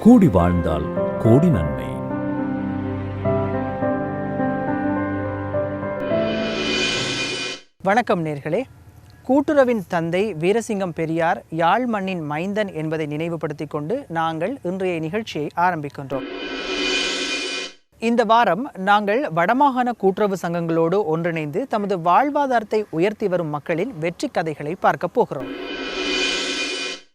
கூடி வாழ்ந்தால் கோடி நன்மை. வணக்கம் நேர்களே. கூட்டுறவின் தந்தை வீரசிங்கம் பெரியார் யாழ் மண்ணின் மைந்தன் என்பதை நினைவுபடுத்திக் கொண்டு நாங்கள் இன்றைய நிகழ்ச்சியை ஆரம்பிக்கின்றோம். இந்த வாரம் நாங்கள் வடமாகாண கூட்டுறவு சங்கங்களோடு ஒன்றிணைந்து தமது வாழ்வாதாரத்தை உயர்த்தி வரும் மக்களின் வெற்றி கதைகளை பார்க்க போகிறோம்.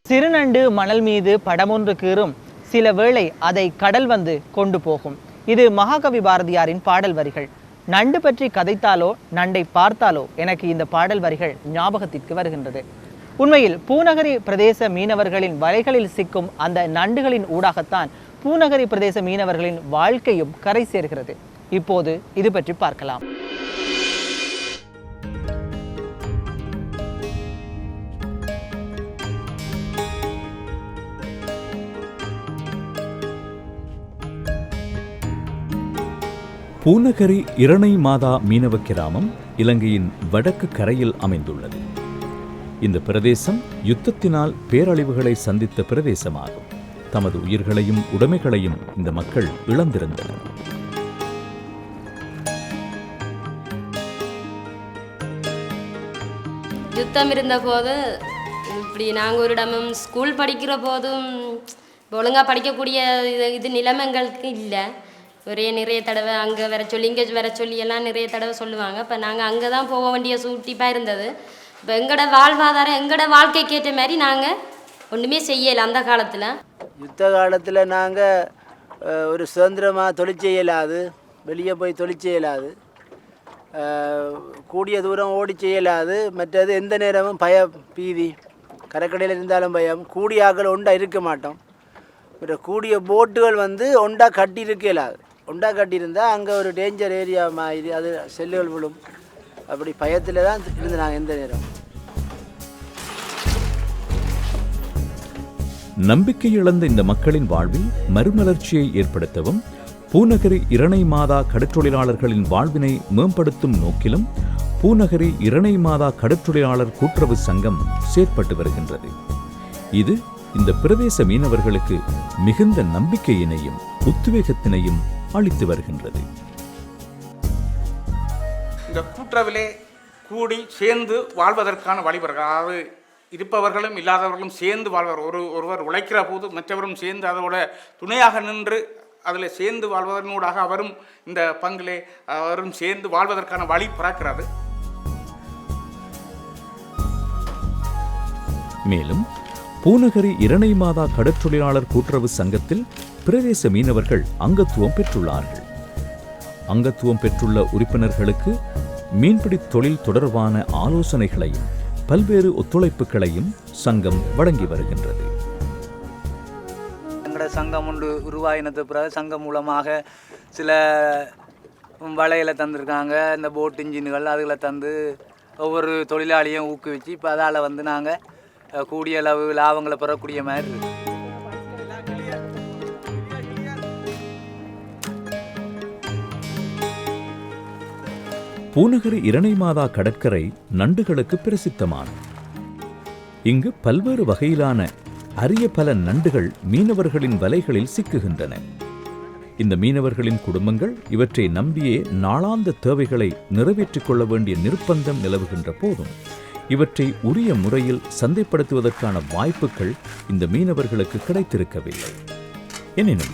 சிறுநண்டு மணல் மீது படமொன்று கீறும். சில வேளை அதை கடல் வந்து கொண்டு போகும். இது மகாகவி பாரதியாரின் பாடல் வரிகள். நண்டு பற்றி கதைத்தாலோ நண்டை பார்த்தாலோ எனக்கு இந்த பாடல் வரிகள் ஞாபகத்திற்கு வருகின்றது. உண்மையில் பூநகரி பிரதேச மீனவர்களின் வலைகளில் சிக்கும் அந்த நண்டுகளின் ஊடாகத்தான் பூநகரி பிரதேச மீனவர்களின் வாழ்க்கையும் கரை சேர்கிறது. இப்போது இது பற்றி பார்க்கலாம். பூநகரி இரணை மாதா மீனவ கிராமம் இலங்கையின் வடக்கு கரையில் அமைந்துள்ளது. இந்த பிரதேசம் யுத்தத்தினால் பேரழிவுகளை சந்தித்த பிரதேசமாகும். தமது உயிர்களையும் உடைமைகளையும் இந்த மக்கள் இழந்திருந்தனர். யுத்தம் இருந்தபோது இப்படி நாங்கள் ஒரு இடமும் ஸ்கூல் படிக்கிற போதும் ஒழுங்காக படிக்கக்கூடிய இது இது நிலைமைங்களுக்கு இல்லை. ஒரே நிறைய தடவை அங்கே வர சொல்லி இங்கே வர சொல்லி எல்லாம் நிறைய தடவை சொல்லுவாங்க. இப்போ நாங்கள் அங்கே தான் போக வேண்டிய சூட்டிப்பாக இருந்தது. இப்போ எங்களோட வாழ்வாதாரம் எங்களோட வாழ்க்கைக்கு ஏற்ற மாதிரி நாங்கள் ஒன்றுமே செய்யலை அந்த காலத்தில். யுத்த காலத்தில் நாங்கள் ஒரு சுதந்திரமாக தொழில் செய்யலாது. வெளியே போய் தொழில் செய்யலாது. கூடிய தூரம் ஓடி செய்யலாது. மற்றது எந்த நேரமும் பய பீதி கரைக்கடையில் இருந்தாலும் பயம். கூடிய ஆக்கள் ஒண்டா இருக்க மாட்டோம். கூடிய போட்டுகள் வந்து ஒண்டா கட்டி இருக்க இயலாது உண்டா கட்டியிருந்தால் அங்கே ஒரு டேஞ்சர் ஏரியா மாதிரி அது செல்லுகள் விழும். அப்படி பயத்தில் தான் இருந்து நாங்கள் எந்த நேரம். நம்பிக்கை இழந்த இந்த மக்களின் வாழ்வில் மறுமலர்ச்சியை ஏற்படுத்தவும் பூநகரி இரணை மாதா கடற்றொழிலாளர்களின் வாழ்வினை மேம்படுத்தும் நோக்கிலும் பூநகரி இரணை மாதா கடற்றொழிலாளர் கூட்டுறவு சங்கம் செயற்பட்டு வருகின்றது. இது இந்த பிரதேச மீனவர்களுக்கு மிகுந்த நம்பிக்கையினையும் உத்வேகத்தினையும் அளித்து வருகின்றது. இந்த கூட்டுறவிலே கூடி சேர்ந்து வாழ்வதற்கான வழிமுறைகள் அதாவது இருப்பவர்களும் இல்லாதவர்களும் சேர்ந்து வாழ்வர். ஒரு ஒருவர் உழைக்கிற போது மற்றவரும் சேர்ந்து அதோட துணையாக நின்று அதில் சேர்ந்து வாழ்வதனூடாக அவரும் இந்த பங்கிலே அவரும் சேர்ந்து வாழ்வதற்கான வழி பிறக்கிறது. மேலும் பூநகரி இரணை மாதா கடற்றொழிலாளர் கூட்டுறவு சங்கத்தில் பிரதேச மீனவர்கள் அங்கத்துவம் பெற்றுள்ளார்கள். அங்கத்துவம் பெற்றுள்ள உறுப்பினர்களுக்கு மீன்பிடி தொழில் தொடர்பான ஆலோசனைகளையும் பல்வேறு ஒத்துழைப்புகளையும் சங்கம் வழங்கி வருகின்றது. எங்களோட சங்கம் ஒன்று உருவாயினது பிறகு சங்கம் மூலமாக சில வலையில் தந்திருக்காங்க. இந்த போட் இன்ஜின்கள் அதுகளை தந்து ஒவ்வொரு தொழிலாளியும் ஊக்குவிச்சு இப்போ அதால் வந்து நாங்கள் கூடிய அளவு லாபங்களை பெறக்கூடிய மாதிரி இருக்குது பூநகர் இரணை மாதா கடற்கரை நண்டுகளுக்கு பிரசித்தமானது. இங்கு பல்வேறு வகையிலான அரிய பல நண்டுகள் மீனவர்களின் வலைகளில் சிக்குகின்றன. இந்த மீனவர்களின் குடும்பங்கள் இவற்றை நம்பியே நாளாந்த தேவைகளை நிறைவேற்றிக் கொள்ள வேண்டிய நிர்பந்தம் நிலவுகின்ற போதும் இவற்றை உரிய முறையில் சந்தைப்படுத்துவதற்கான வாய்ப்புகள் இந்த மீனவர்களுக்கு கிடைத்திருக்கவில்லை. எனினும்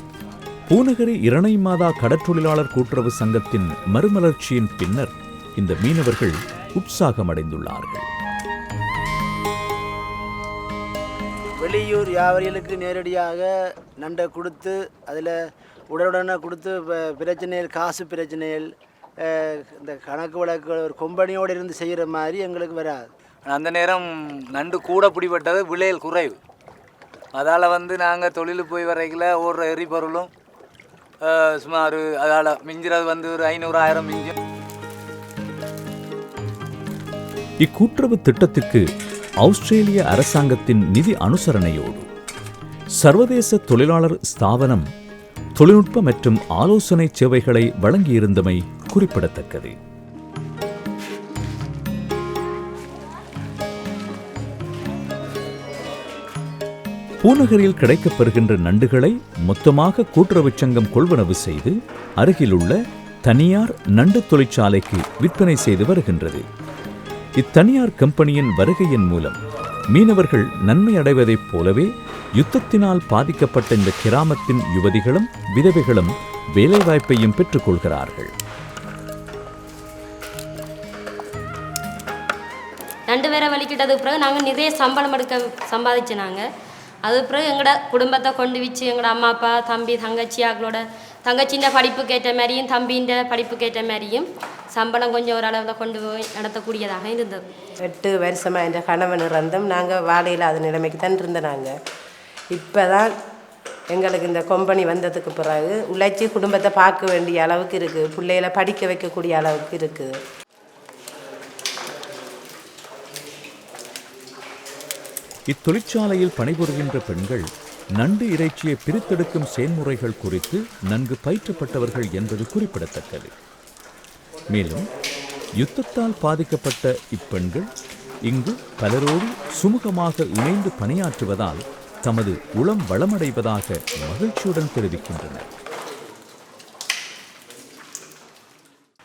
பூநகரி இரணை மாதா கடற்றொழிலாளர் கூட்டுறவு சங்கத்தின் மறுமலர்ச்சியின் பின்னர் இந்த மீனவர்கள் உற்சாகமடைந்துள்ளார்கள். வெளியூர் வியாபாரிகளுக்கு நேரடியாக நண்டை கொடுத்து அதில் உடனுடனே கொடுத்து பிரச்சனைகள் காசு பிரச்சனைகள் இந்த கணக்கு வழக்குகள் ஒரு கொம்பனியோடு இருந்து செய்கிற மாதிரி எங்களுக்கு வராது. அந்த நேரம் நண்டு கூட பிடிபட்டது விலையில் குறைவு. அதால் வந்து நாங்கள் தொழிலுக்கு போய் வரைக்கில் ஓடுற எரிபொருளும் சுமார் அதால் மிஞ்சுறது வந்து ஒரு ஐநூறு ஆயிரம் மிஞ்சும். இக்கூட்டுறவு திட்டத்திற்கு ஆஸ்திரேலிய அரசாங்கத்தின் நிதி அனுசரணையோடு சர்வதேச தொழிலாளர் ஸ்தாபனம் தொழில்நுட்ப மற்றும் ஆலோசனை சேவைகளை வழங்கியிருந்தமை குறிப்பிடத்தக்கது. பூநகரில் கிடைக்கப்பெறுகின்ற நண்டுகளை மொத்தமாக கூட்டுறவுச் சங்கம் கொள்வனவு செய்து அருகிலுள்ள தனியார் நண்டு தொழிற்சாலைக்கு விற்பனை செய்து வருகின்றது. இத்தனியார் கம்பெனியின் வருகையின் மூலம் மீனவர்கள் நன்மை அடைவதைப் போலவே யுத்தத்தினால் பாதிக்கப்பட்ட இந்த கிராமத்தின் யுவதிகளும் விதவைகளும் வேலைவாய்ப்பையும் பெற்றுக்கொள்கிறார்கள் ரெண்டு பேரை வலிக்கிட்டதுக்கு பிறகு நாங்கள் நிறைய சம்பளம் எடுக்க சம்பாதிச்சு நாங்கள் அது பிறகு எங்களோட குடும்பத்தை கொண்டு வச்சு எங்களோட அம்மா அப்பா தம்பி தங்கச்சி அவங்களோட தங்கச்சின்ற படிப்புக்கு ஏற்ற மாதிரியும் தம்பின்ற படிப்புக்கு ஏற்ற மாதிரியும் சம்பளம் கொஞ்சம் ஓரளவில் கொண்டு போய் நடத்தக்கூடியதாக இருந்தது. எட்டு வருஷமாக என் கணவன் இறந்தும் நாங்கள் வாழையில்லாத நிலைமைக்கு தான் இருந்த நாங்கள் இப்போ தான் எங்களுக்கு இந்த கொம்பனி வந்ததுக்கு பிறகு உழைச்சி குடும்பத்தை பார்க்க வேண்டிய அளவுக்கு இருக்குது பிள்ளைகளை படிக்க வைக்கக்கூடிய அளவுக்கு இருக்குது இத்தொழிற்சாலையில் பணிபுரிகின்ற பெண்கள் நண்டு இறைச்சியை பிரித்தெடுக்கும் செயல்முறைகள் குறித்து நன்கு பயிற்றப்பட்டவர்கள் என்பது குறிப்பிடத்தக்கது. மேலும் யுத்தத்தால் பாதிக்கப்பட்ட இப்பெண்கள் இங்கு பலரோடு சுமூகமாக இணைந்து பணியாற்றுவதால் தமது உளம் வளமடைவதாக மகிழ்ச்சியுடன் தெரிவிக்கின்றனர்.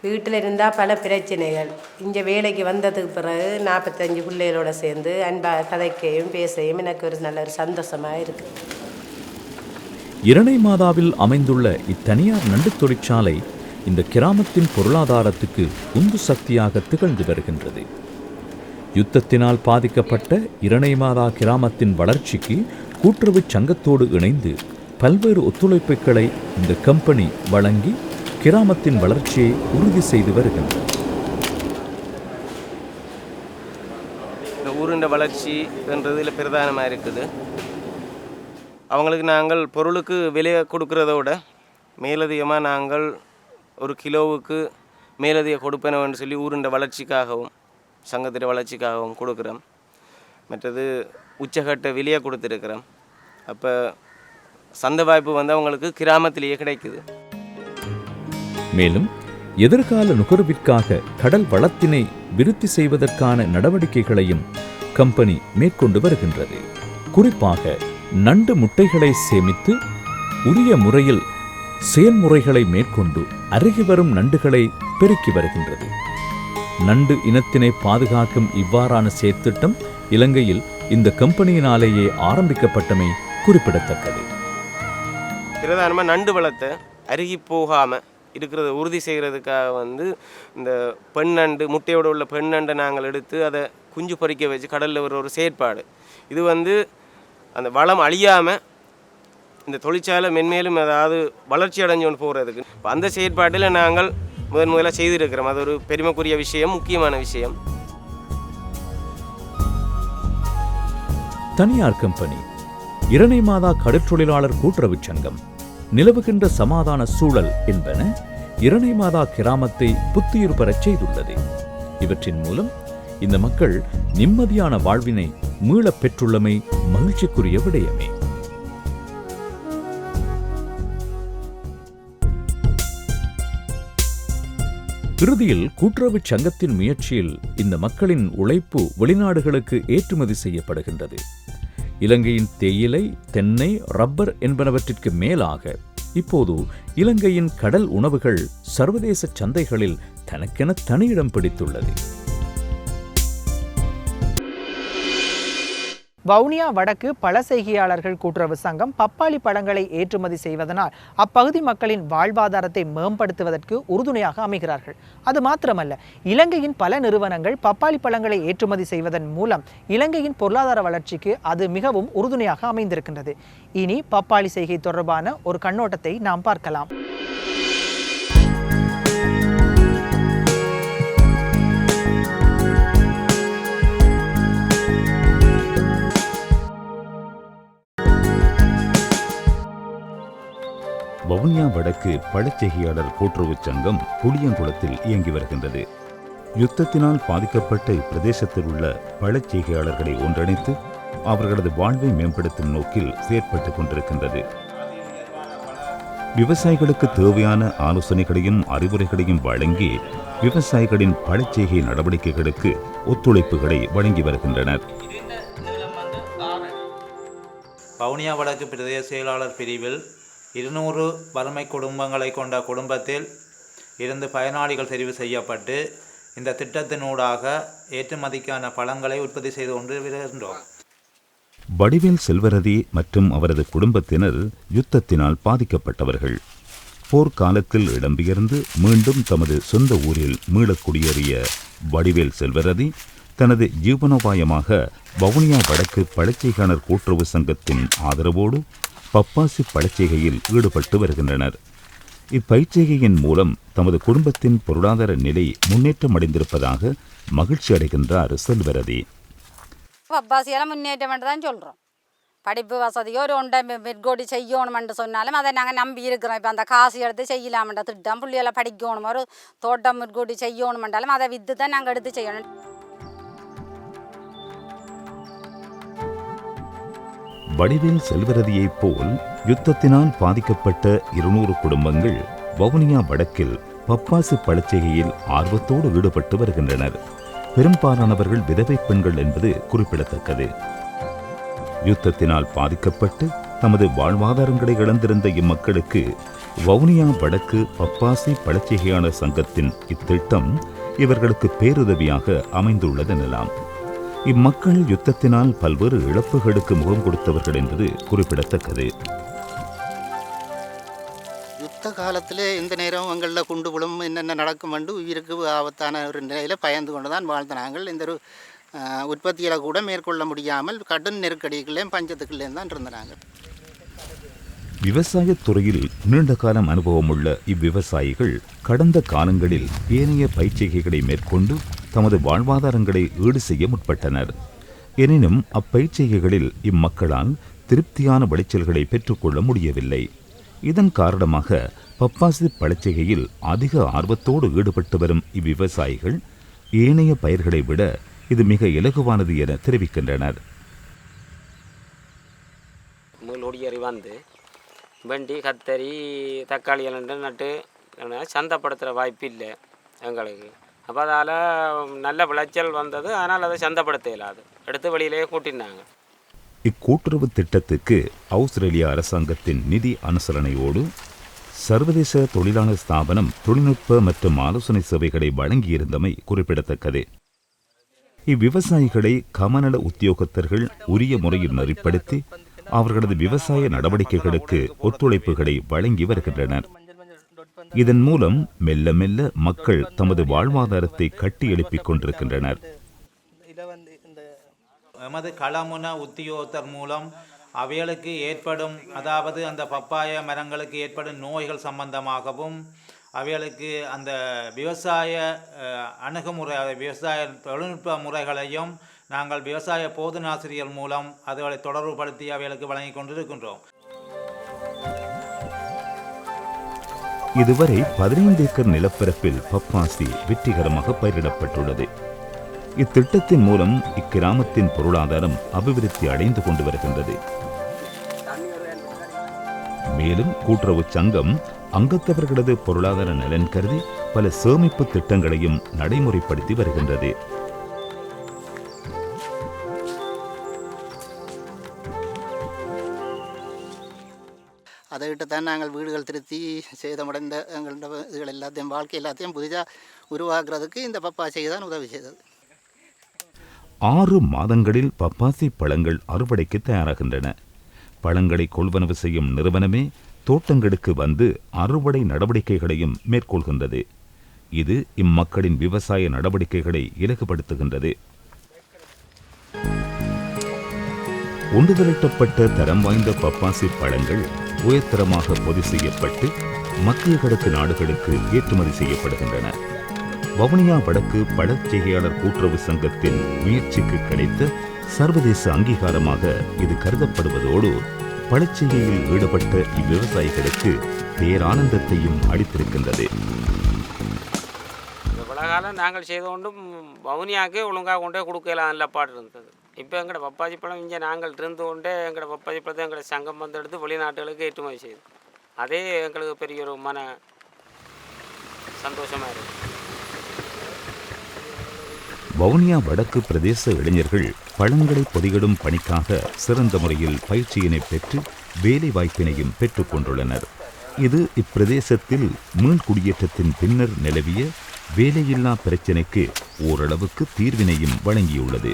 வீட்டில் இருந்தால் பல பிரச்சனைகள். இங்கே வேலைக்கு வந்ததுக்கு பிறகு நாற்பத்தஞ்சு பிள்ளைகளோட சேர்ந்து அன்பாக கதைக்கையும் பேசையும் எனக்கு ஒரு நல்ல ஒரு சந்தோஷமாக இருக்குது இரணை மாதாவில் அமைந்துள்ள இத்தனியார் நண்டு தொழிற்சாலை இந்த கிராமத்தின் பொருளாதாரத்துக்கு உந்து சக்தியாக திகழ்ந்து வருகின்றது. யுத்தத்தினால் பாதிக்கப்பட்ட இரணைமாதா கிராமத்தின் வளர்ச்சிக்கு கூட்டுறவு சங்கத்தோடு இணைந்து பல்வேறு ஒத்துழைப்புகளை இந்த கம்பெனி வழங்கி கிராமத்தின் வளர்ச்சியை உறுதி செய்து வருகின்றது. இந்த ஊருண்ட வளர்ச்சி என்றதில் பிரதானமாக இருக்குது. அவங்களுக்கு நாங்கள் பொருளுக்கு விலையை கொடுக்கறதோட மேலதிகமாக நாங்கள் ஒரு கிலோவுக்கு மேலதிக கொடுப்பனவன்னு சொல்லி ஊருண்ட வளர்ச்சிக்காகவும் சங்கத்தின் வளர்ச்சிக்காகவும் கொடுக்குறோம் மற்றது உச்சகட்ட விலையை கொடுத்துருக்குறோம் அப்போ சந்தை வாய்ப்பு வந்து அவங்களுக்கு கிராமத்திலேயே கிடைக்குது. மேலும் எதிர்கால நுகர்விற்காக கடல் வளத்தினை விருத்தி செய்வதற்கான நடவடிக்கைகளையும் கம்பெனி மேற்கொண்டு வருகின்றது. குறிப்பாக நண்டு முட்டைகளை சேமித்து உரிய முறையில் செயல்முறைகளை மேற்கொண்டு அருகி வரும் நண்டுகளை பெருக்கி வருகின்றது. நண்டு இனத்தினை பாதுகாக்கும் இவ்வாறான செயற்திட்டம் இலங்கையில் இந்த கம்பெனியினாலேயே ஆரம்பிக்கப்பட்டமை குறிப்பிடத்தக்கது. பிரதானமாக நண்டு வளத்தை அருகி போகாமல் இருக்கிறத உறுதி செய்கிறதுக்காக வந்து இந்த பெண் நண்டு முட்டையோடு உள்ள பெண் நண்டை நாங்கள் எடுத்து அதை குஞ்சு பொறிக்க வச்சு கடலில் ஒரு ஒரு செயற்பாடு. இது வந்து அந்த வளம் அழியாமல் இந்த தொழிற்சாலை மென்மேலும் அதாவது வளர்ச்சி அடைஞ்சோன்னு போகிறதுக்கு இப்போ அந்த செயற்பாட்டில் நாங்கள் முதன் முதலாக செய்திருக்கிறோம். அது ஒரு பெருமைக்குரிய விஷயம் முக்கியமான விஷயம். தனியார் கம்பெனி இரணை மாதா கடற்றொழிலாளர் கூட்டுறவு சங்கம் நிலவுகின்ற சமாதான சூழல் என்பன இரணை மாதா கிராமத்தை புத்துயிர் பெறச் செய்துள்ளது. இவற்றின் மூலம் இந்த மக்கள் நிம்மதியான வாழ்வினை மீளப் பெற்றுள்ளமை மகிழ்ச்சிக்குரிய விடயமே. இறுதியில் கூட்டுறவுச் சங்கத்தின் முயற்சியில் இந்த மக்களின் உழைப்பு வெளிநாடுகளுக்கு ஏற்றுமதி செய்யப்படுகின்றது. இலங்கையின் தேயிலை தென்னை ரப்பர் என்பனவற்றிற்கு மேலாக இப்போது இலங்கையின் கடல் உணவுகள் சர்வதேச சந்தைகளில் தனக்கென தனியிடம் பிடித்துள்ளது. வவுனியா வடக்கு பல செய்கையாளர்கள் கூட்டுறவு சங்கம் பப்பாளி பழங்களை ஏற்றுமதி செய்வதனால் அப்பகுதி மக்களின் வாழ்வாதாரத்தை மேம்படுத்துவதற்கு உறுதுணையாக அமைகிறார்கள். அது மாத்திரமல்ல இலங்கையின் பல நிறுவனங்கள் பப்பாளி பழங்களை ஏற்றுமதி செய்வதன் மூலம் இலங்கையின் பொருளாதார வளர்ச்சிக்கு அது மிகவும் உறுதுணையாக அமைந்திருக்கின்றது. இனி பப்பாளி செய்கை தொடர்பான ஒரு கண்ணோட்டத்தை நாம் பார்க்கலாம். வவுனியா வடக்கு பழச்செய்கையாளர் கூட்டுறவுச் சங்கம் புளியங்குளத்தில் இயங்கி வருகின்றது. யுத்தத்தினால் பாதிக்கப்பட்ட இப்பிரதேசத்தில் உள்ள பழச்செய்கையாளர்களை ஒன்றிணைத்து அவர்களது வாழ்வை மேம்படுத்தும் நோக்கில் செயற்பட்டுக் கொண்டிருக்கின்றது. விவசாயிகளுக்கு தேவையான ஆலோசனைகளையும் அறிவுரைகளையும் வழங்கி விவசாயிகளின் பழச்செய்கை நடவடிக்கைகளுக்கு ஒத்துழைப்புகளை வழங்கி வருகின்றனர். வவுனியா வடக்கு பிரதேச செயலாளர் பிரிவில் இருநூறு வறுமை குடும்பங்களை கொண்ட குடும்பத்தில் இருந்து பயனாளிகள் தெரிவு செய்யப்பட்டு இந்த திட்டத்தினூடாக ஏற்றுமதிக்கான பழங்களை உற்பத்தி செய்து கொண்டு வருகின்றோம். வடிவேல் செல்வரதி மற்றும் அவரது குடும்பத்தினர் யுத்தத்தினால் பாதிக்கப்பட்டவர்கள். போர்க்காலத்தில் இடம்பெயர்ந்து மீண்டும் தமது சொந்த ஊரில் மீளக் குடியேறிய வடிவேல் செல்வரதி தனது ஜீவனோபாயமாக வவுனியா வடக்கு பழச்சைகாணர் கூட்டுறவு சங்கத்தின் ஆதரவோடு பப்பாசி பழச்செய்கையில் ஈடுபட்டு வருகின்றனர். இப்பயிற்சிகையின் மூலம் தமது குடும்பத்தின் பொருளாதார நிலை முன்னேற்றம் அடைந்திருப்பதாக மகிழ்ச்சி அடைகின்றார் செல்வரதி. பப்பாசியால் முன்னேற்றம் தான் சொல்கிறோம் படிப்பு வசதியோ ஒரு ஒன்றை மெட்கோடி செய்யணுமென்று சொன்னாலும் அதை நாங்கள் நம்பி இருக்கிறோம். இப்போ அந்த காசு எடுத்து செய்யலாமென்ற திட்டம் பிள்ளைகளை படிக்கணும் ஒரு தோட்டம் மெட்கோடி செய்யணுமென்றாலும் அதை விற்று தான் நாங்கள் எடுத்து செய்யணும். வடிவேல் செல்வரதியைப் போல் யுத்தத்தினால் பாதிக்கப்பட்ட இருநூறு குடும்பங்கள் வவுனியா வடக்கில் பப்பாசு பழச்செய்கையில் ஆர்வத்தோடு ஈடுபட்டு வருகின்றனர். பெரும்பாலானவர்கள் விதவை பெண்கள் என்பது குறிப்பிடத்தக்கது. யுத்தத்தினால் பாதிக்கப்பட்டு தமது வாழ்வாதாரங்களை இழந்திருந்த இம்மக்களுக்கு வவுனியா வடக்கு பப்பாசி பழச்செய்கையாளர் சங்கத்தின் இத்திட்டம் இவர்களுக்கு பேருதவியாக அமைந்துள்ளதெனலாம். இம்மக்கள் யுத்தத்தினால் பல்வேறு இழப்புகளுக்கு முகம் கொடுத்தவர்கள் என்பது குறிப்பிடத்தக்கது. யுத்த காலத்தில் எந்த நேரம் எங்களில் குண்டு விழும் என்னென்ன நடக்கும் என்று உயிருக்கு ஆபத்தான ஒரு நிலையில் பயந்து கொண்டு தான் வாழ்ந்த நாங்கள். இந்த ஒரு அஹ், உற்பத்திகளை கூட மேற்கொள்ள முடியாமல் கடும் நெருக்கடிகளையும் பஞ்சத்துக்குள்ளேயும் தான் இருந்த நாங்கள். விவசாயத் துறையில் நீண்ட காலம் அனுபவமுள்ள இவ்விவசாயிகள் கடந்த காலங்களில் ஏனைய பயிற்சிகைகளை மேற்கொண்டு தமது வாழ்வாதாரங்களை ஈடு செய்ய முற்பட்டனர். எனினும் அப்பயிற்சிகைகளில் இம்மக்களால் திருப்தியான விளைச்சல்களை பெற்றுக்கொள்ள முடியவில்லை. இதன் காரணமாக பப்பாசி பழச்செய்கையில் அதிக ஆர்வத்தோடு ஈடுபட்டு வரும் இவ்விவசாயிகள் ஏனைய பயிர்களை விட இது மிக இலகுவானது என தெரிவிக்கின்றனர். மூலோடியறி வந்து வெண்டி கத்தரி தக்காளி எல்லாம் நட்டு சந்தைப்படுத்துகிற வாய்ப்பு இல்லை எங்களுக்கு. அப்போ அதால் நல்ல விளைச்சல் வந்தது. ஆனால் அதை சந்தப்படுத்த இயலாது எடுத்து வெளியிலேயே கூட்டினாங்க. இக்கூட்டுறவு திட்டத்துக்கு ஆஸ்திரேலிய அரசாங்கத்தின் நிதி அனுசரணையோடு சர்வதேச தொழிலாளர் ஸ்தாபனம் தொழில்நுட்ப மற்றும் ஆலோசனை சேவைகளை வழங்கியிருந்தமை குறிப்பிடத்தக்கது. இவ்விவசாயிகளை கமநல உத்தியோகத்தர்கள் உரிய முறையில் நெறிப்படுத்தி அவர்களது விவசாய நடவடிக்கைகளுக்கு ஒத்துழைப்புகளை வழங்கி வருகின்றனர். இதன் மூலம் மெல்ல மெல்ல மக்கள் தமது வாழ்வாதாரத்தை கட்டி எழுப்பிக் கொண்டிருக்கின்றனர். எமது களமுன உத்தியோகத்தர் மூலம் அவைகளுக்கு ஏற்படும் அதாவது அந்த பப்பாய மரங்களுக்கு ஏற்படும் நோய்கள் சம்பந்தமாகவும் அவைகளுக்கு அந்த விவசாய அணுகுமுறை விவசாய தொழில்நுட்ப முறைகளையும் நாங்கள் விவசாய போதனாசிரியர் மூலம் அதுகளை தொடர்புபடுத்தி அவைகளுக்கு வழங்கி கொண்டிருக்கின்றோம். இதுவரை பதினைந்து ஏக்கர் நிலப்பரப்பில் பப்பாசி வெற்றிகரமாக பயிரிடப்பட்டுள்ளது. இத்திட்டத்தின் மூலம் இக்கிராமத்தின் பொருளாதாரம் அபிவிருத்தி அடைந்து கொண்டு வருகின்றது. மேலும் கூட்டுறவு சங்கம் அங்கத்தவர்களது பொருளாதார நலன் கருதி பல சேமிப்பு திட்டங்களையும் நடைமுறைப்படுத்தி வருகின்றது. தான் நாங்கள் வீடுகள் திருத்தி சேதமடைந்த எங்களோட இதுகள் எல்லாத்தையும் வாழ்க்கை எல்லாத்தையும் புதிதாக உருவாக்குறதுக்கு இந்த பப்பாசிக்கு தான் உதவி செய்தது ஆறு மாதங்களில் பப்பாசி பழங்கள் அறுவடைக்கு தயாராகின்றன பழங்களை கொள்வனவு செய்யும் நிறுவனமே தோட்டங்களுக்கு வந்து அறுவடை நடவடிக்கைகளையும் மேற்கொள்கின்றது இது இம்மக்களின் விவசாய நடவடிக்கைகளை இலகுபடுத்துகின்றது ஒன்று திரட்டப்பட்ட தரம் வாய்ந்த பப்பாசி பழங்கள் உயர்தரமாக பதிவு செய்யப்பட்டு மத்திய கிழக்கு நாடுகளுக்கு ஏற்றுமதி செய்யப்படுகின்றன. வவுனியா வடக்கு பழச்செய்கையாளர் கூட்டுறவு சங்கத்தின் முயற்சிக்கு கிடைத்த சர்வதேச அங்கீகாரமாக இது கருதப்படுவதோடு பழச்செய்கையில் ஈடுபட்ட இவ்விவசாயிகளுக்கு பேரானந்தத்தையும் அளித்திருக்கின்றது. இவ்வளோ காலம் நாங்கள் செய்து கொண்டும் வவுனியாவுக்கு ஒழுங்காக கொண்டே கொடுக்கலாம் நல்ல பாடு இருந்தது. இப்போ எங்களோட பப்பாஜி பழம் இங்கே நாங்கள் இருந்து கொண்டே எங்களோட பப்பாஜி பழத்தை எங்களோட சங்கம் வந்து எடுத்து வெளிநாட்டுகளுக்கு ஏற்றுமதி செய்யுது. அதே எங்களுக்கு பெரிய ஒரு மன சந்தோஷமாக இருக்குது வவுனியா வடக்கு பிரதேச இளைஞர்கள் பழங்களை பொதியிடும் பணிக்காக சிறந்த முறையில் பயிற்சியினை பெற்று வேலை வாய்ப்பினையும் பெற்றுக்கொண்டுள்ளனர் இது இப்பிரதேசத்தில் மீள் குடியேற்றத்தின் பின்னர் நிலவிய வேலையில்லா பிரச்சினைக்கு ஓரளவுக்கு தீர்வினையும் வழங்கியுள்ளது.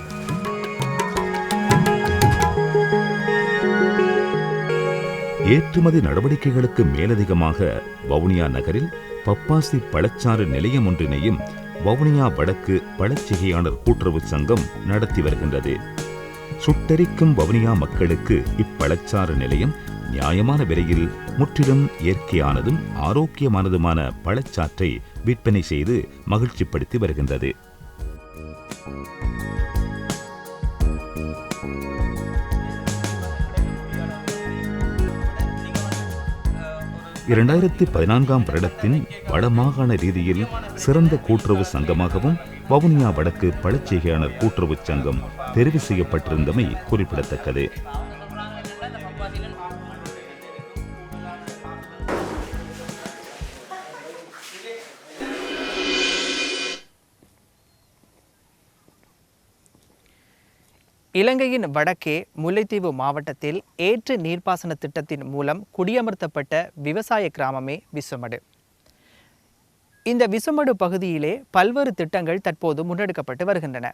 ஏற்றுமதி நடவடிக்கைகளுக்கு மேலதிகமாக வவுனியா நகரில் பப்பாசி பழச்சாறு நிலையம் ஒன்றினையும் வவுனியா வடக்கு பழச்சிகையாளர் கூட்டுறவு சங்கம் நடத்தி வருகின்றது. சுட்டரிக்கும் வவுனியா மக்களுக்கு இப்பழச்சாறு நிலையம் நியாயமான விலையில் முற்றிலும் இயற்கையானதும் ஆரோக்கியமானதுமான பழச்சாற்றை விற்பனை செய்து மகிழ்ச்சிப்படுத்தி வருகின்றது. இரண்டாயிரத்தி பதினான்காம் வருடத்தின் வடமாகாண ரீதியில் சிறந்த கூட்டுறவு சங்கமாகவும் வவுனியா வடக்கு பழச்செய்கையாளர் கூட்டுறவு சங்கம் தெரிவு செய்யப்பட்டிருந்தமை குறிப்பிடத்தக்கது. இலங்கையின் வடக்கே முல்லைத்தீவு மாவட்டத்தில் ஏற்று நீர்ப்பாசன திட்டத்தின் மூலம் குடியமர்த்தப்பட்ட விவசாய கிராமமே விசுமடு. இந்த விசுமடு பகுதியிலே பல்வேறு திட்டங்கள் தற்போது முன்னெடுக்கப்பட்டு வருகின்றன.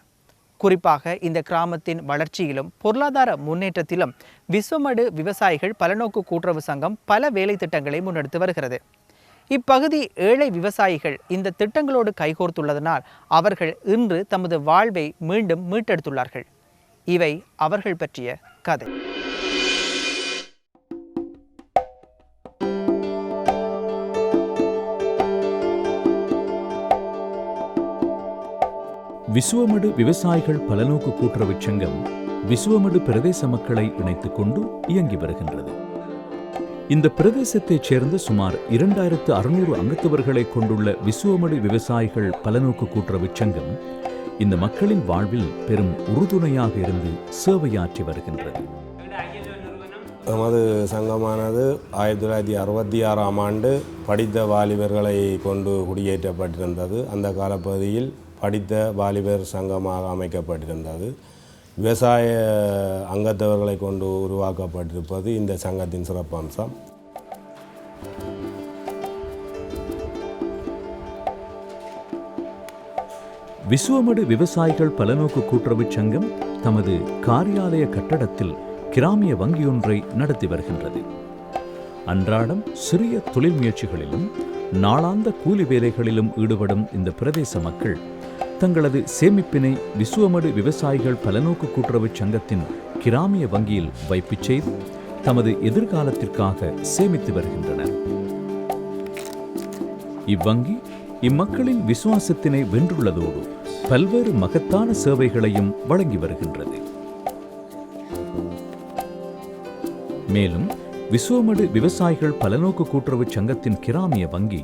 குறிப்பாக இந்த கிராமத்தின் வளர்ச்சியிலும் பொருளாதார முன்னேற்றத்திலும் விசுமடு விவசாயிகள் பலநோக்கு கூட்டுறவு சங்கம் பல வேலை திட்டங்களை முன்னெடுத்து வருகிறது. இப்பகுதி ஏழை விவசாயிகள் இந்த திட்டங்களோடு கைகோர்த்துள்ளதனால் அவர்கள் இன்று தமது வாழ்வை மீண்டும் மீட்டெடுத்துள்ளார்கள். இவை அவர்கள் பற்றிய கதை. விசுவமடு விவசாயிகள் பலநோக்கு கூட்டுறவுச் சங்கம் விசுவமடு பிரதேச மக்களை இணைத்துக் கொண்டு இயங்கி வருகின்றது. இந்த பிரதேசத்தைச் சேர்ந்த சுமார் இரண்டாயிரத்து அறுநூறு அங்கத்தவர்களை கொண்டுள்ள விசுவமடு விவசாயிகள் பலநோக்கு கூட்டுறவுச் சங்கம் இந்த மக்களின் வாழ்வில் பெரும் உறுதுணையாக இருந்து சேவையாற்றி வருகின்றது. எமது சங்கமானது ஆயிரத்தி தொள்ளாயிரத்தி அறுபத்தி ஆறாம் ஆண்டு படித்த வாலிபர்களை கொண்டு குடியேற்றப்பட்டிருந்தது. அந்த காலப்பகுதியில் படித்த வாலிபர் சங்கமாக அமைக்கப்பட்டிருந்தது. விவசாய அங்கத்தவர்களை கொண்டு உருவாக்கப்பட்டிருப்பது இந்த சங்கத்தின் சிறப்பம்சம். விசுவமடு விவசாயிகள் பலநோக்கு கூட்டுறவுச் சங்கம் தமது காரியாலய கட்டடத்தில் கிராமிய வங்கியொன்றை நடத்தி வருகின்றது. அன்றாடம் சிறிய தொழில் முயற்சிகளிலும் நாளாந்த கூலி வேலைகளிலும் ஈடுபடும் இந்த பிரதேச மக்கள் தங்களது சேமிப்பினை விசுவமடு விவசாயிகள் பலநோக்கு கூட்டுறவுச் சங்கத்தின் கிராமிய வங்கியில் வைப்பு செய்து தமது எதிர்காலத்திற்காக சேமித்து வருகின்றனர். இவ்வங்கி இம்மக்களின் விசுவாசத்தினை வென்றுள்ளதோடு பல்வேறு மகத்தான சேவைகளையும் வழங்கி வருகின்றது. மேலும் விசுவமடு விவசாயிகள் பலநோக்கு கூட்டுறவு சங்கத்தின் கிராமிய வங்கி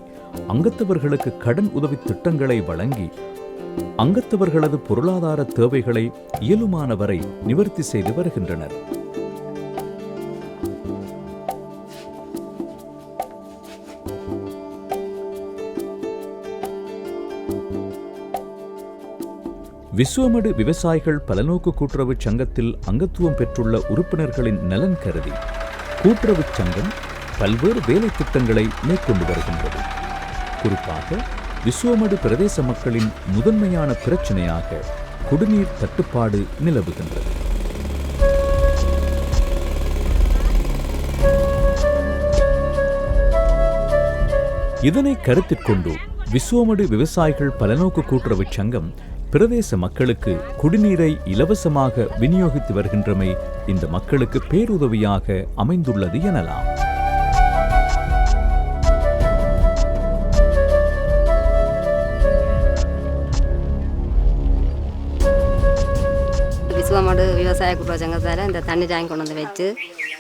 அங்கத்தவர்களுக்கு கடன் உதவி திட்டங்களை வழங்கி அங்கத்தவர்களது பொருளாதார தேவைகளை இயலுமானவரை நிவர்த்தி செய்து வருகின்றனர். விஸ்வமடு விவசாயிகள் பலநோக்கு கூட்டுறவுச் சங்கத்தில் அங்கத்துவம் பெற்றுள்ள உறுப்பினர்களின் நலன் கருதி கூட்டுறவுச் சங்கம் பல்வேறு வேலை திட்டங்களை மேற்கொண்டு வருகின்றது. குறிப்பாக விஸ்வமடு பிரதேச மக்களின் முதன்மையான பிரச்சனையாக குடிநீர் தட்டுப்பாடு நிலவுகின்றது. இதனை கருத்திற்கொண்டு விஸ்வமடு விவசாயிகள் பலநோக்கு கூட்டுறவுச் சங்கம் பிரதேச மக்களுக்கு குடிநீரை இலவசமாக விநியோகித்து வருகின்றமை இந்த மக்களுக்கு பேருதவியாக அமைந்துள்ளது எனலாம். விசுவமாடு விவசாய குடும்ப சங்கத்தால் இந்த தண்ணி டேங்க் கொண்டு வந்து வச்சு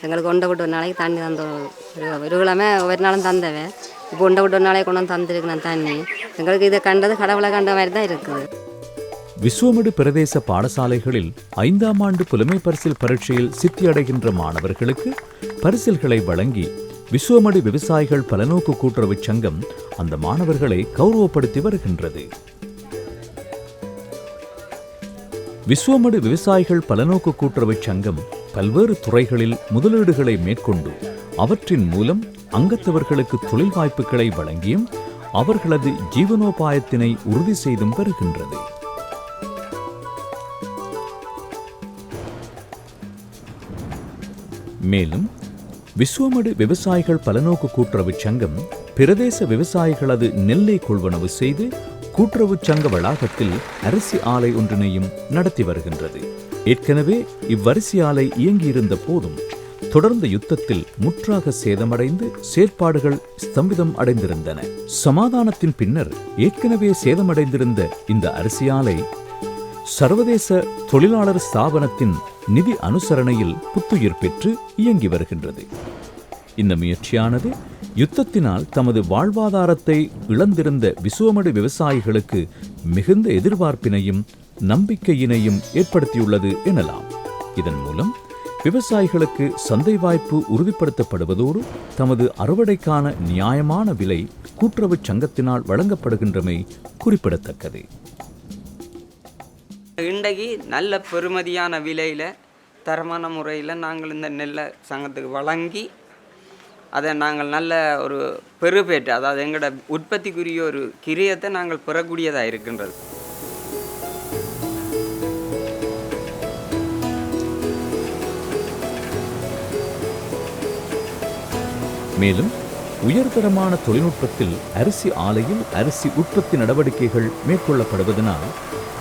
எங்களுக்கு ஒண்டை விட்டு ஒரு நாளைக்கு தண்ணி தந்து ஒரு ஒரு கிழமை ஒவ்வொரு நாளும் தந்தவன் இப்போ ஒண்டை விட்டு ஒரு நாளைக்கு கொண்டு வந்து தந்துருக்கு நான் தண்ணி எங்களுக்கு இதை கண்டது கடவுளை கண்ட மாதிரி தான் இருக்குது. விசுவமடு பிரதேச பாடசாலைகளில் ஐந்தாம் ஆண்டு புலமை பரிசில் பரீட்சையில் சித்தியடைகின்ற மாணவர்களுக்கு பரிசில்களை வழங்கி விஸ்வமடு விவசாயிகள் பலநோக்கு கூட்டுறவு சங்கம் அந்த மாணவர்களை கௌரவப்படுத்தி வருகின்றது. விஸ்வமடு விவசாயிகள் பலநோக்கு கூட்டுறவு சங்கம் பல்வேறு துறைகளில் முதலீடுகளை மேற்கொண்டு அவற்றின் மூலம் அங்கத்தவர்களுக்கு தொழில் வாய்ப்புகளை வழங்கியும் அவர்களது ஜீவனோபாயத்தினை உறுதி செய்தும் வருகின்றது. மேலும் விஸ்வமடு விவசாயிகள் பலநோக்கு கூட்டுறவு சங்கம் பிரதேச விவசாயிகளது நெல்லை கொள்வனவு செய்து கூட்டுறவு சங்க வளாகத்தில் அரிசி ஆலை ஒன்றினையும் நடத்தி வருகின்றது. ஏற்கனவே இவ்வரிசி ஆலை இயங்கியிருந்த போதும் தொடர்ந்த யுத்தத்தில் முற்றாக சேதமடைந்து செயற்பாடுகள் ஸ்தம்பிதம் அடைந்திருந்தன. சமாதானத்தின் பின்னர் ஏற்கனவே சேதமடைந்திருந்த இந்த அரிசி ஆலை சர்வதேச தொழிலாளர் ஸ்தாபனத்தின் நிதி அனுசரணையில் புத்துயிர் பெற்று இயங்கி வருகின்றது. இந்த முயற்சியானது யுத்தத்தினால் தமது வாழ்வாதாரத்தை இழந்திருந்த விசுவமடு விவசாயிகளுக்கு மிகுந்த எதிர்பார்ப்பினையும் நம்பிக்கையினையும் ஏற்படுத்தியுள்ளது எனலாம். இதன் மூலம் விவசாயிகளுக்கு சந்தை வாய்ப்பு உறுதிப்படுத்தப்படுவதோடு தமது அறுவடைக்கான நியாயமான விலை கூட்டுறவுச் சங்கத்தினால் வழங்கப்படுகின்றமை குறிப்பிடத்தக்கது. இன்றைக்கு நல்ல பெறுமதியான விலையில் தரமான முறையில் நாங்கள் இந்த நெல்லை சங்கத்துக்கு வழங்கி அதை நாங்கள் நல்ல ஒரு பெறுபேற்று அதாவது எங்களோட உற்பத்திக்குரிய ஒரு கிரியத்தை நாங்கள் பெறக்கூடியதாக இருக்கின்றது. மேலும் உயர்தரமான தொழில்நுட்பத்தில் அரிசி ஆலையில் அரிசி உற்பத்தி நடவடிக்கைகள் மேற்கொள்ளப்படுவதனால்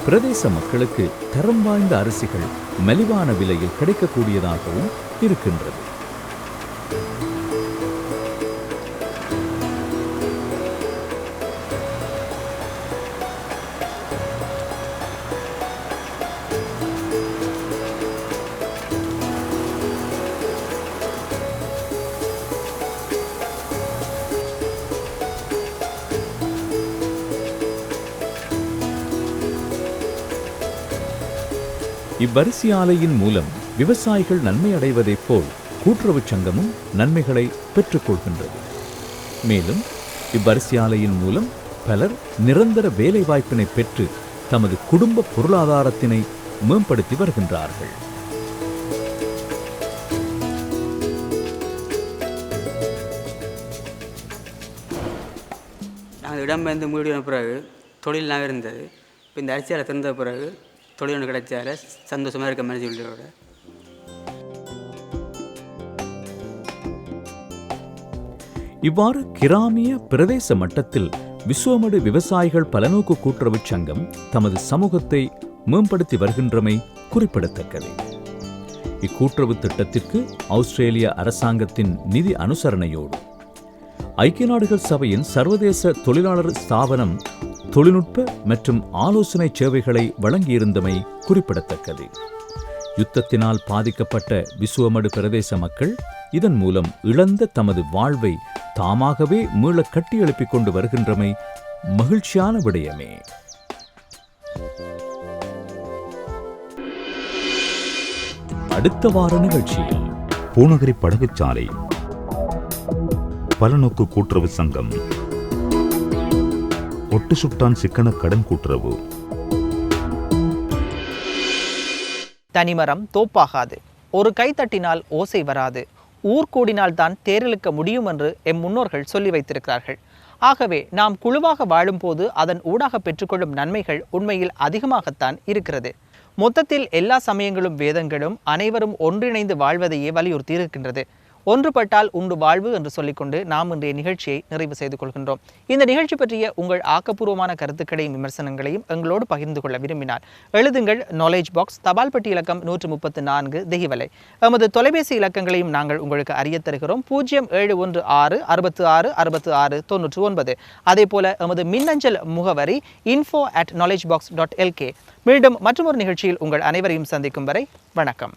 பிரதேச மக்களுக்கு தரம் வாய்ந்த அரிசிகள் மலிவான விலையில் கிடைக்கக்கூடியதாகவும் இருக்கின்றது. இவ்வரிசி ஆலையின் மூலம் விவசாயிகள் நன்மை அடைவதைப் போல் கூட்டுறவுச் சங்கமும் நன்மைகளை பெற்றுக்கொள்கின்றது மேலும் இவ்வரிசி ஆலையின் மூலம் பலர் நிரந்தர வேலை வாய்ப்பினை பெற்று தமது குடும்ப பொருளாதாரத்தினை மேம்படுத்தி வருகின்றார்கள். நாங்கள் இடம்பெயர்ந்து மூடின பிறகு தொழில் இருந்தது இப்போ இந்த அரிசியால் திறந்த பிறகு தொழில் ஒன்று கிடைச்சால சந்தோஷமாக இருக்க மாதிரி சொல்லியோட இவ்வாறு கிராமிய பிரதேச மட்டத்தில் விஸ்வமடு விவசாயிகள் பலநோக்கு கூட்டுறவு சங்கம் தமது சமூகத்தை மேம்படுத்தி வருகின்றமை குறிப்பிடத்தக்கது. இக்கூட்டுறவு திட்டத்திற்கு ஆஸ்திரேலிய அரசாங்கத்தின் நிதி அனுசரணையோடு ஐக்கிய நாடுகள் சபையின் சர்வதேச தொழிலாளர் ஸ்தாபனம் தொழில்நுட்ப மற்றும் ஆலோசனை சேவைகளை வழங்கியிருந்தமை குறிப்பிடத்தக்கது. யுத்தத்தினால் பாதிக்கப்பட்ட விசுவமடு பிரதேச மக்கள் இதன் மூலம் இழந்த தமது வாழ்வை தாமாகவே மீள கட்டியெழுப்பிக் கொண்டு வருகின்றமை மகிழ்ச்சியான விடயமே. அடுத்த வார நிகழ்ச்சியில் பூநகரி படகுச்சாலை. பலநோக்கு கூட்டுறவு சங்கம். ஒட்டு சுட்டான் சிக்கன கடன் கூட்டுறவு. தனிமரம் தோப்பாகாது. ஒரு கை தட்டினால் ஓசை வராது. ஊர் கூடினால் தான் தேரிழுக்க முடியும் என்று எம் முன்னோர்கள் சொல்லி வைத்திருக்கிறார்கள். ஆகவே நாம் குழுவாக வாழும்போது அதன் ஊடாக பெற்றுக்கொள்ளும் நன்மைகள் உண்மையில் அதிகமாகத்தான் இருக்கிறது. மொத்தத்தில் எல்லா சமயங்களும் வேதங்களும் அனைவரும் ஒன்றிணைந்து வாழ்வதையே வலியுறுத்தி இருக்கின்றது. ஒன்றுபட்டால் உண்டு வாழ்வு என்று சொல்லிக்கொண்டு நாம் இன்றைய நிகழ்ச்சியை நிறைவு செய்து கொள்கின்றோம். இந்த நிகழ்ச்சி பற்றிய உங்கள் ஆக்கப்பூர்வமான கருத்துக்களையும் விமர்சனங்களையும் எங்களோடு பகிர்ந்து கொள்ள விரும்பினால் எழுதுங்கள் நாலேஜ் பாக்ஸ் தபால் பெட்டி இலக்கம் நூற்று முப்பத்து நான்கு தெஹிவலை எமது தொலைபேசி இலக்கங்களையும் நாங்கள் உங்களுக்கு அறிய தருகிறோம். பூஜ்ஜியம் ஏழு ஒன்று ஆறு அறுபத்து ஆறு அறுபத்து ஆறு தொன்னூற்று ஒன்பது. அதே போல எமது மின்னஞ்சல் முகவரி info at knowledge box dot LK மீண்டும் மற்றொரு நிகழ்ச்சியில் உங்கள் அனைவரையும் சந்திக்கும் வரை வணக்கம்.